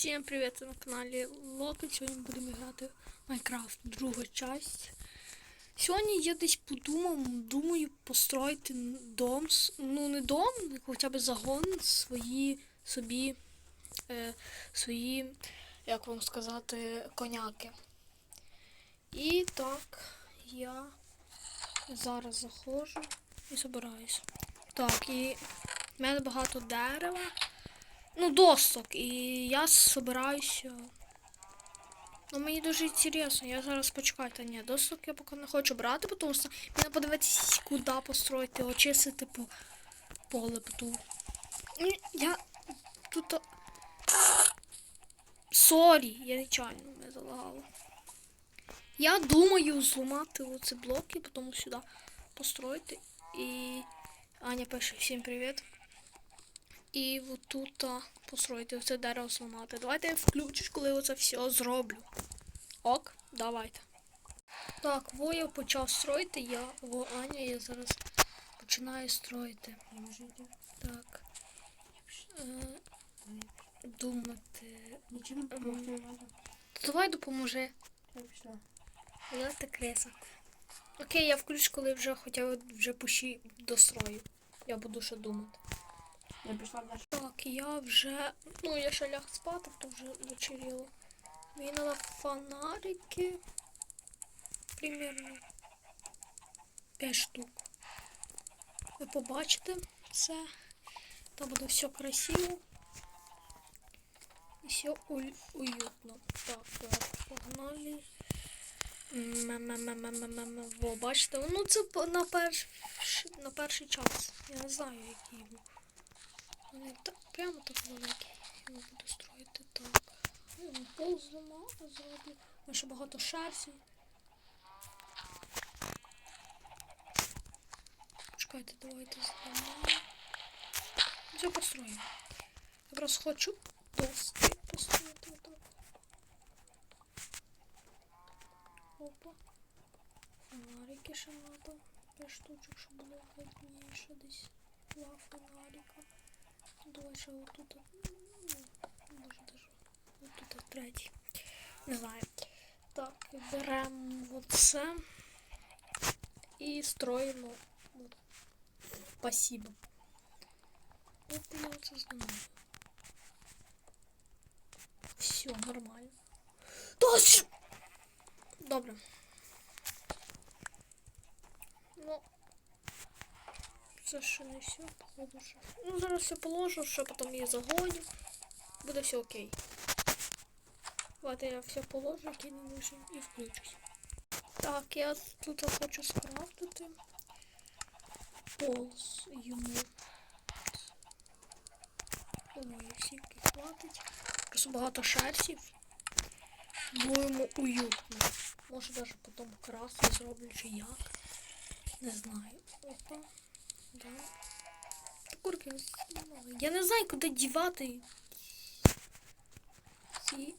Всім привіт ви на каналі Локет. Сьогодні будемо грати в Майнкрафт, друга часть. Сьогодні я десь подумав, думаю построїти дом, ну не дом, хоча б загон свої собі, е, свої, як вам сказати, коняки. І так, я зараз заходжу і збираюся. Так, і в мене багато дерева. Ну, досок. І я собираюся. Ну, мені дуже інтересно. Я зараз почекайте. Ні, досок я поки не хочу брати, тому що мені подивитися, куди построїти, очистити по поле поту. Ні, Я тут. Сорі, я нечайно не залагала. Я думаю зламати оці блоки, потім сюди построїти. І Аня пише всім привіт. І отут а, построїти оце дерево зламати. Давайте я включиш, коли оце все зроблю. Ок, давайте. Так, во я почав строїти, я во Аня, я зараз починаю строїти. Так. Е, думати. Нічим допомогти не можна. Давай допоможи. Я пішла. Я креса. Окей, я включу, коли вже хоча б вже пущі дострою. Я буду ще думати. Я пішла далі. Так, я вже. Ну, я ще ляг спати, то вже вечеріло. Мені треба фонарики. Примерно 5 штук. Ви побачите це. Там буде все красиво. І все уютно. Так, так, погнали. Во, бачите, ну це на, перш... на перший час. Я не знаю, який був. Вони так, прямо так великі. Я буду строїти так. Ну, Пол зима зроблю. Ми ще багато шерсті. Чекайте, давайте зламаємо. Все построїмо. Якраз хочу доски построїти отак. Опа. Фонарики ще надо. П'ять штучок, щоб було видніше десь. Два фонарика. Давай ще отут. ну, Може даже отут третій. Не знаю. Так, беремо оце і строїмо. От. Спасибо. От я оце знаю. Все, нормально. Дощ! Добре. Ну, Це ще не все, походу що. Ну, зараз все положу, що потім її загоню. Буде все окей. Давайте я все положу, який не нужен, і включусь. Так, я тут хочу скрафтити. Полз йому. Ой, всіх хватить. Просто багато шерстів. Будемо уютно. Може даже потім красу зроблю чи як. Не знаю. Опа. Курки. Я не знаю, куди дівати. Ці.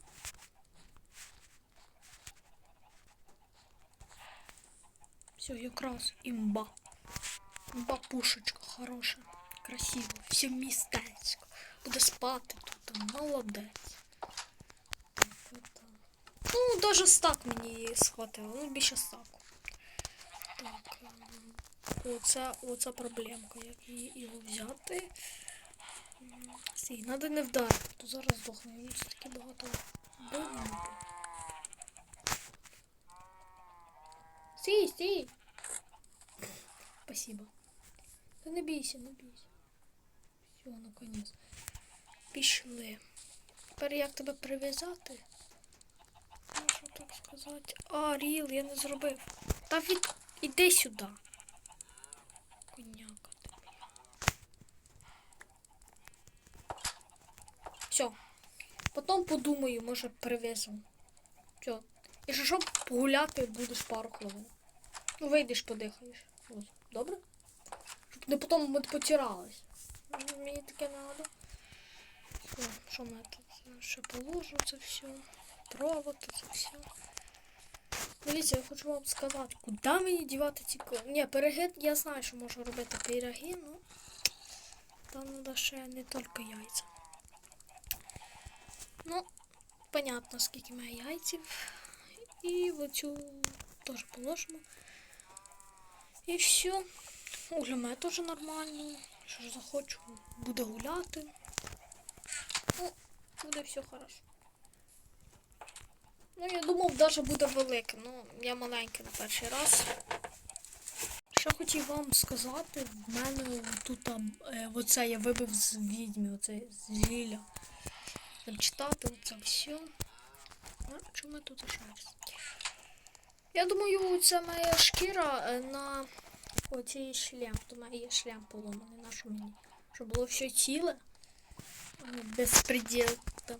Все, якраз імба. Імба пушечка хороша. Красиво. Все містечко. Буде спати тут. Молодець. Ну, даже стак мені схватило. Ну, більше стаку. Оце, оце проблемка, як її його взяти. Стій, треба не вдарити, то зараз здохне. Він таки багато бинку. Стій, стій. Спасибо. Та не бійся, не бійся. Все, наконец. Пішли. Тепер як тебе прив'язати? Можу так сказати. А, Ріл, я не зробив. Та від... іди сюди. Коняка моя. Все. Потім подумаю, може привезу. Все. І що, погуляти будеш пару хвилин. Ну, вийдеш, подихаєш. Ось. Добре? Щоб не потім ми потирались. Мені таке треба. Що ми тут ще положу це все. Провод, це все. Дивіться, я хочу вам сказати, куди мені дівати ці ко- Ні, пироги, я знаю, що можу робити пироги, ну там треба ще не тільки яйця. Ну, понятно, скільки має яйців. І в оцю теж положимо. І все. Угляме теж нормально. Що ж захочу, буде гуляти. Ну, буде все хорошо. Ну, я думав, навіть буде велике. Ну, я маленький на перший раз. Що хотів вам сказати, в мене тут там, е, оце я вибив з відьми, оце з Ліля. Там читати, оце все. А чому тут шерсть? Я думаю, це моя шкіра е, на оцій шлем. То мене є шлем поломаний, нашу мені. Щоб було все ціле. Безпреділ. там.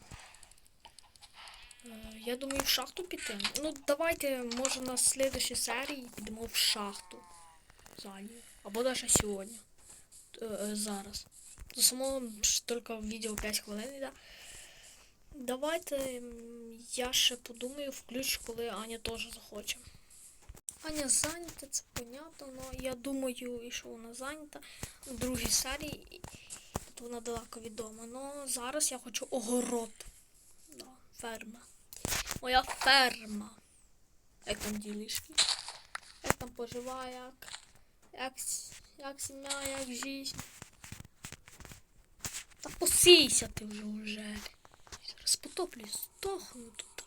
Я думаю, в шахту піти. Ну, давайте, може, на слідчій серії підемо в шахту. Залі. Або навіть сьогодні. Е, Зараз. До самого тільки відео 5 хвилин йде. Давайте я ще подумаю, включу, коли Аня теж захоче. Аня зайнята, це понятно, але я думаю, і що вона зайнята в другій серії, вона далеко відома. Но зараз я хочу огород. Да, ферма. Моя ферма. Як там ділішки? Як там поживає, як, як, як сім'я, як жизнь. Та посійся ти вже уже. Зараз потоплю, здохну тут.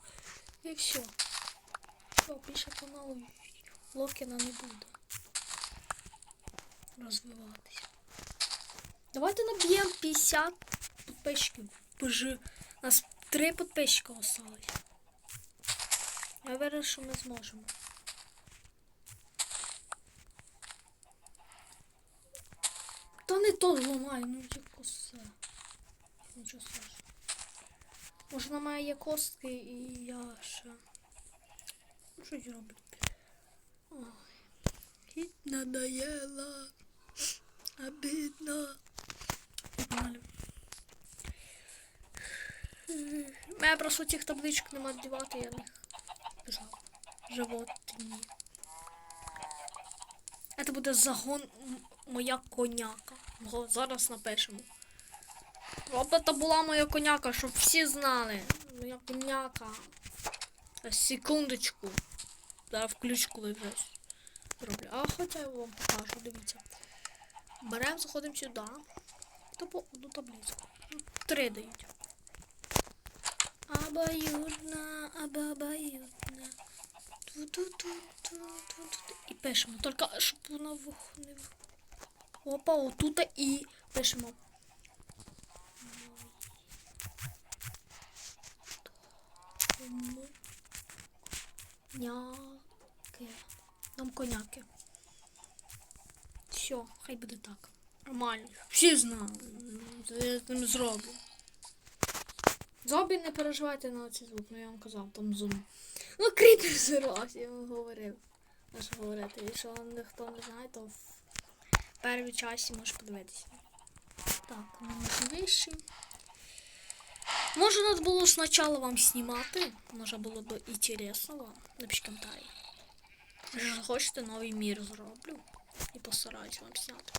І все. Все, більше каналу Локіна не буде. Розвиватися. Давайте наб'ємо 50 підписчиків. Боже, у нас 3 підписчика осталось. Я вірю, що ми зможемо. Та не то зламай, ну яко все. Нічого страшного. Може на мене є костки і я ще. Ну що я роблю? Ой. І надоело. Обидно. Погнали. Мене просто цих табличок нема дівати, я писав. Животні. Це буде загон моя коняка. Го, зараз напишемо. Робота була моя коняка, щоб всі знали. Моя коняка. Е, Секундочку. Зараз включу, коли вже зроблю. А хоча я вам покажу, дивіться. Беремо, заходимо сюди. Та по одну таблицю. Три дають. Обоюдна, обоюдна. Ту-ту-ту-ту-ту-ту. І пишемо. Тільки щоб вона вих- Опа, отут і пишемо. Коняки. Нам коняки. Все, хай буде так. Нормально. Всі знали. Я з ним зроблю. Зомбі не переживайте на цей звук, ну я вам казав, там зум. Ну, кріпер зрос, я вам говорив. Можу говорити. Якщо ніхто не знає, то в першій часі можеш подивитися. Так, найвищий. Може, надо було спочатку вам знімати. Може було б інтересно вам. Напишіть коментарі. Може, хочете новий мір зроблю. І постараюсь вам зняти.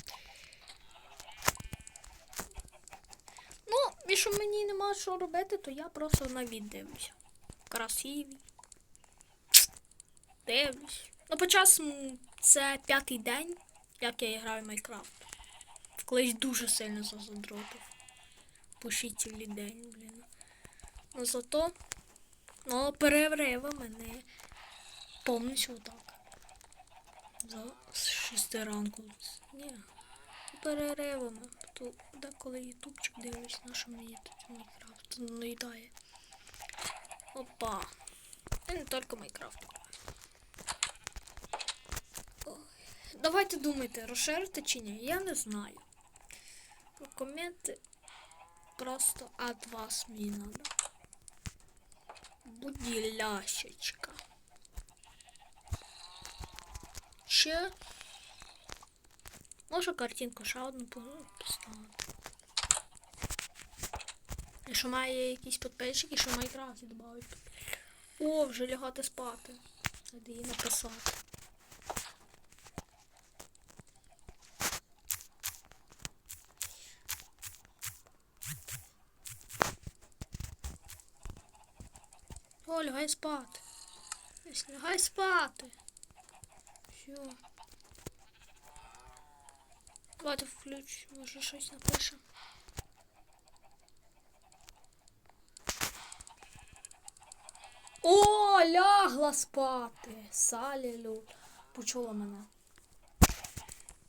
Ну, якщо мені нема що робити, то я просто на від дивлюся. Красиві. Дивлюсь. Ну, по часу це п'ятий день, як я граю в Майнкрафт. Колись дуже сильно зазадротив. Цілий день, блін. Ну зато ну, перерива мене повністю отак. За 6 ранку. Ні. Переривами. То деколи ютубчик дивлюсь, на що мені тут Майнкрафт наїдає. Опа. І не тільки Майнкрафт. Давайте думайте, розширити чи ні, я не знаю. Коменти просто от вас мені надо. Буділяшечка. Ще. Може картинку ще одну по- поставити. Якщо має якісь підписчики, що в Майнкрафті додають. О, вже лягати спати. Треба її написати. О, лягай спати. Лягай спати. Все. Давайте включ, може щось напише. О, лягла спати. Салілю. Почула мене.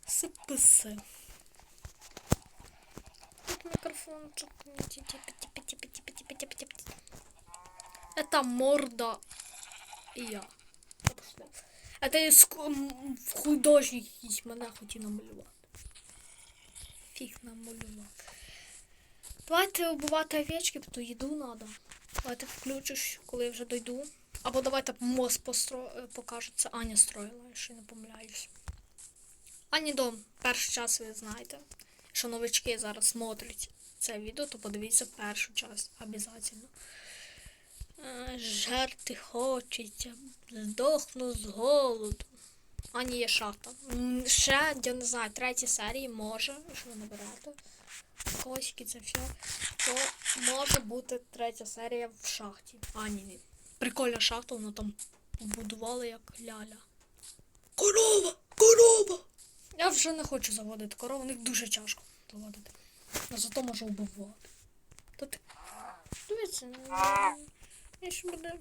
Сиписи. Тут микрофончик. Это морда і я. Это ск- м, художник якийсь мене хотів намалювати. Фіг намалював. Давайте убивати овечки, то їду надо. Давайте включиш, коли я вже дойду. Або давайте мост постро... е, покажеться. Аня строїла, якщо не помиляюсь. Ані дом. Перший час ви знаєте. Що новички зараз смотрять це відео, то подивіться першу часть обов'язково. Е, Жерти хочеться, здохну з голоду. А ні, є шахта. Ще, я не знаю, третій серії може, не берете. Косики, це все. То може бути третя серія в шахті. А, ні, ні. Прикольна шахта, воно там побудували як ляля. Корова! Корова! Я вже не хочу заводити корову, них дуже тяжко заводити. А зато можу вбивати. То ти. Дивіться, ну, я ще буде.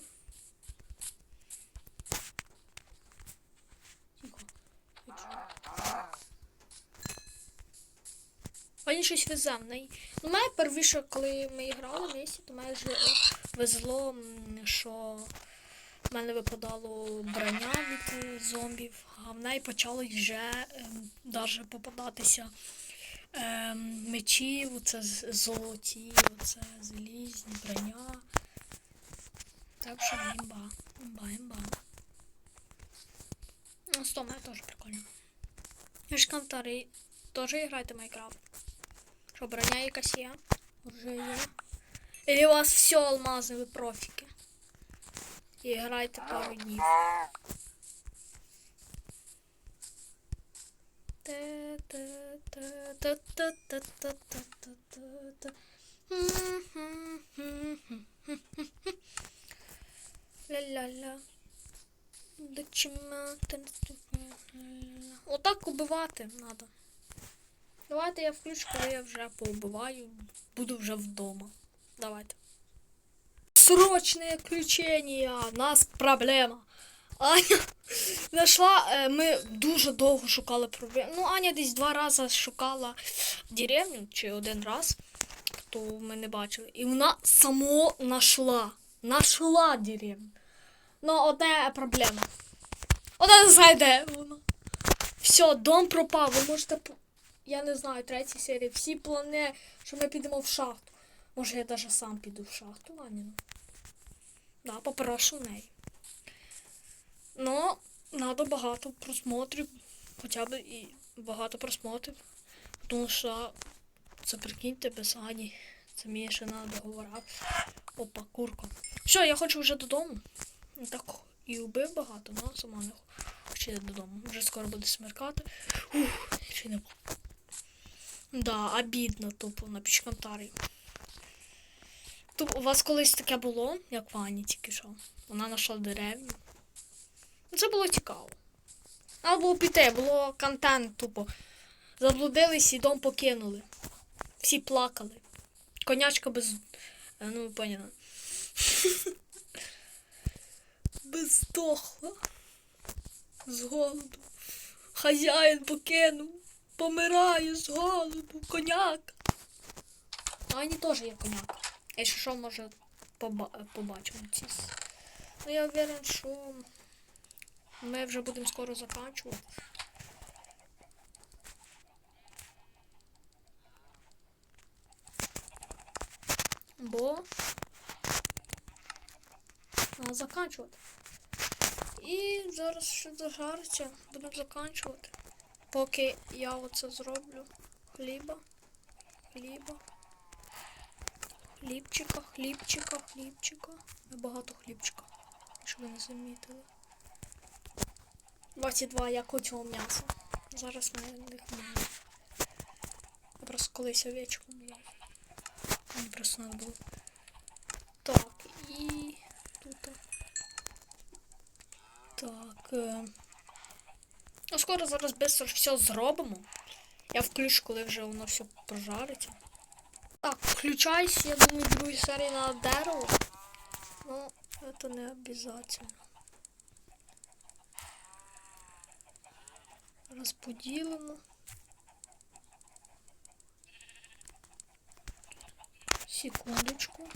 Вони щось везе. в. Ну, мене первіше, коли ми грали в місті, то мене везло, що в мене випадало броня від е, зомбів, а в неї почали вже ем, попадатися ем, мечі, оце золоті, оце залізні, броня. Так що імба. Імба, імба. Ну, з Томою теж прикольно. Ви теж граєте в Майнкрафт? Що, броня якась є? Уже є. Или у вас все алмази, ви профіки? І граєте пару днів. Ля-ля-ля. До чима ти не- Отак убивати треба. Давайте я включу, коли я вже поубиваю. Буду вже вдома. Давайте. Срочне включення. У нас проблема. Аня знайшла. е, Ми дуже довго шукали проблему. Ну, Аня десь два рази шукала деревню чи один раз, хто ми не бачили. І вона само знайшла. Нашла деревню. Ну, одна проблема. Вона знає, вона. Все, дом пропав. Ви можете. Я не знаю, третій серії. Всі плани, що ми підемо в шахту. Може, я навіть сам піду в шахту, Аніну. Да, попрошу неї. Ну, треба багато просмотрів. Хоча б і багато просмотрів. Тому що це прикиньте без Ані. Це мені ще треба договорати. Опа, курка. Все, я хочу вже додому. Ну, Так і убив багато, але сама не хочу додому. Вже скоро буде смеркати. Ух, ще не Да, обідно тупо на коментарі. Тупо, у вас колись таке було, як в Ані тільки що. Вона знайшла деревню. Це було цікаво. Треба було піти, було контент тупо. Заблудились і дом покинули. Всі плакали. Конячка без. е, Ну, ви поняли. Бездохла. З голоду. Хазяїн покинув. Помираю з голоду. Коняк. Ані теж є коняк. Якщо що, може поба- побачимо ці. Ну я уверен, що ми вже будемо скоро закінчувати. Бо треба закінчувати. І зараз ще зажариться, будемо закінчувати. Поки я оце зроблю хліба, хліба, хлібчика, хлібчика, хлібчика. Багато хлібчика, якщо ви не замітили. 22 я хочу м'яса. Зараз на них немає. Я просто колись овечку була. Мені просто надо було. Так, і тут. е, Ну, скоро зараз швидко все зробимо. Я включу, коли вже воно все прожариться. Так, включайся, я думаю, другій серії на дерево. Ну, це не обязательно. Розподілимо. Секундочку.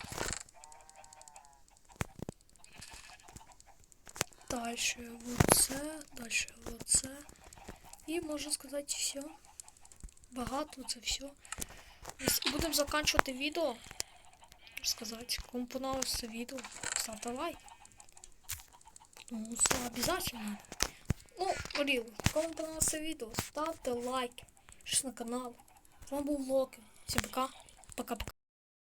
Дальше вот це, дальше вот це. І можна сказати все. Багато це все. Будемо закінчувати відео. Сказати, кому понравилось це відео, ставте лайк. Ну, це обязательно. Ну, Ріл, кому понравилось це відео, ставте лайк. Щось на канал. З вами був Локи. Всім пока. Пока-пока.